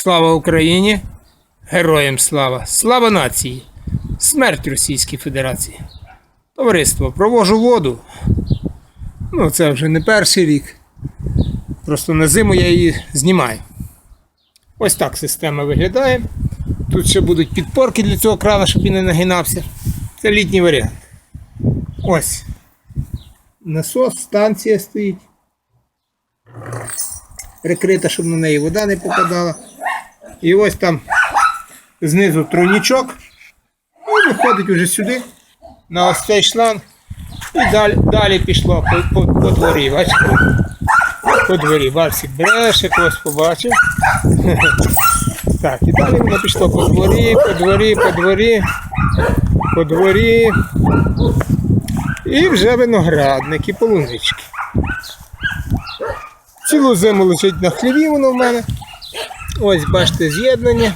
Слава Україні! Героям слава! Слава нації! Смерть Російській Федерації! Товариство, провожу воду. Ну, це вже не перший рік. Просто на зиму я її знімаю. Ось так система виглядає. Тут ще будуть підпорки для цього крана, щоб він не нагинався. Це літній варіант. Ось. Насос, станція стоїть. Прикрита, щоб на неї вода не попадала. І ось там знизу тройнічок. І виходить вже сюди, на ось цей шланг. І далі, далі пішло по, по, по дворі. Бачите? По дворі. Барсик бреше, когось побачив. Так, і далі воно пішло по дворі, по дворі, по дворі, по дворі. І вже виноградник і полунички. Цілу зиму лежить на хліві воно в мене. Ось бачите з'єднання.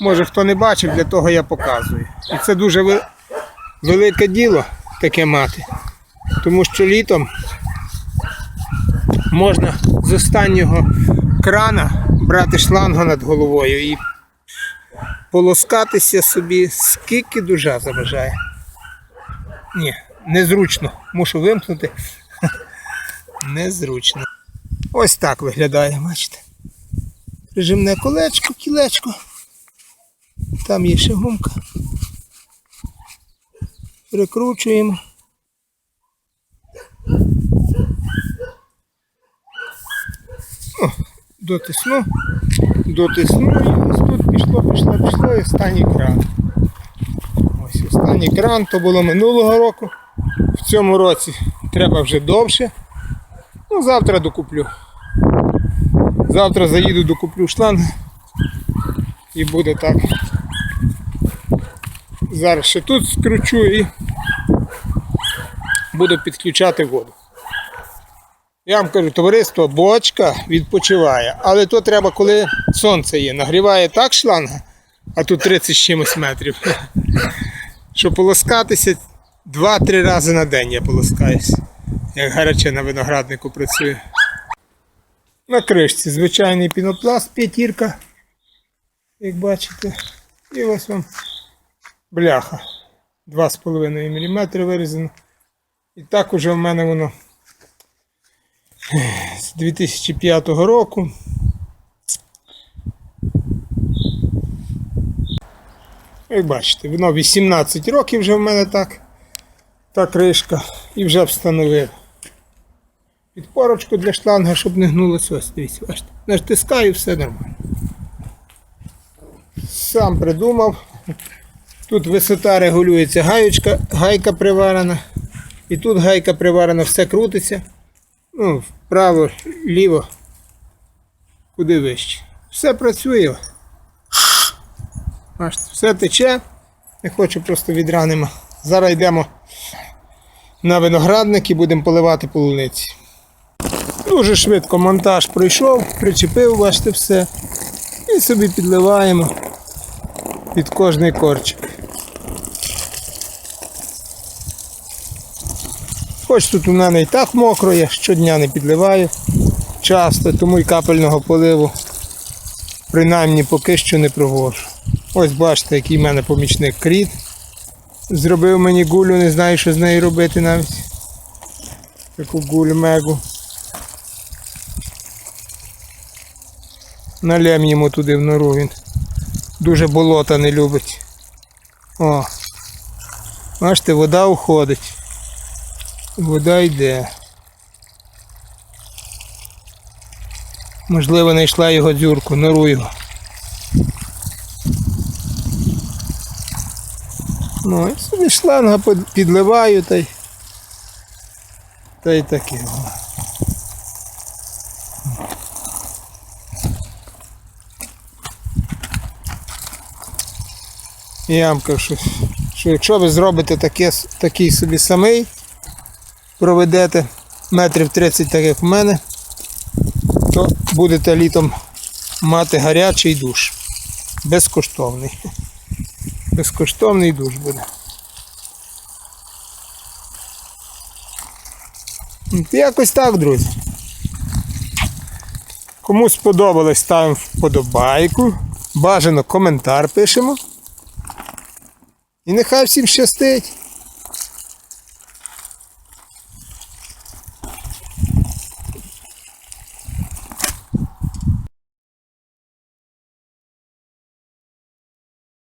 Може хто не бачив, для того я показую. І це дуже велике діло таке мати. Тому що літом можна з останнього крана брати шлангу над головою і полоскатися собі, скільки душа заважає. Ні, незручно. Мушу вимкнути. Незручно. Ось так виглядає, бачите. Прижимне колечко, кілечко. Там є ще гумка. Прикручуємо. О, дотисну, дотисну і ось тут пішло, пішло, пішло і останній кран. Ось останній кран, то було минулого року. В цьому році треба вже довше. Ну, завтра докуплю. Завтра заїду, докуплю шланг і буде так. Зараз ще тут скручу і буду підключати воду. Я вам кажу, товариство, бочка відпочиває, але то треба, коли сонце є. Нагріває так шланга, а тут 30 з чимось метрів. Щоб полоскатися 2-3 рази на день я полоскаюсь, як гаряче на винограднику працює. На кришці звичайний пінопласт, п'ятірка, як бачите. І ось вам бляха. 2,5 мм вирізано. І так уже в мене воно з 2005 року. Як бачите, воно 18 років вже в мене так. Та кришка. І вже встановив. Підпорочку для шланга, щоб не гнулося. Ось дивіться, бачите. Натискаю, все нормально. Сам придумав. Тут висота регулюється гаючка, гайка приварена. І тут гайка приварена, все крутиться. Ну, вправо, ліво, куди вище. Все працює. Бачите, все тече. Не хочу просто відра. Зараз йдемо на виноградник і будемо поливати полуниці. Дуже швидко монтаж пройшов, причепив, бачите, все. І собі підливаємо під кожний корчик. Хоч тут у мене і так мокро, я щодня не підливаю часто, тому і капельного поливу принаймні поки що не проводжу. Ось бачите, який в мене помічник кріт. Зробив мені гулю, не знаю, що з нею робити навіть. Таку гулю мегу. Налем йому туди в нору він. Дуже болота не любить. О. Бачите, вода уходить. Вода йде. Можливо, знайшла його дзюрку, нору його. Ну, і собі шланга підливаю та й. Та й таке. Я кажу, що, що якщо ви зробите таке, такий собі самий, проведете метрів 30, так як в мене, то будете літом мати гарячий душ. Безкоштовний. Безкоштовний душ буде. Якось так, друзі. Кому сподобалось, ставимо вподобайку. Бажано коментар пишемо. І нехай всім щастить.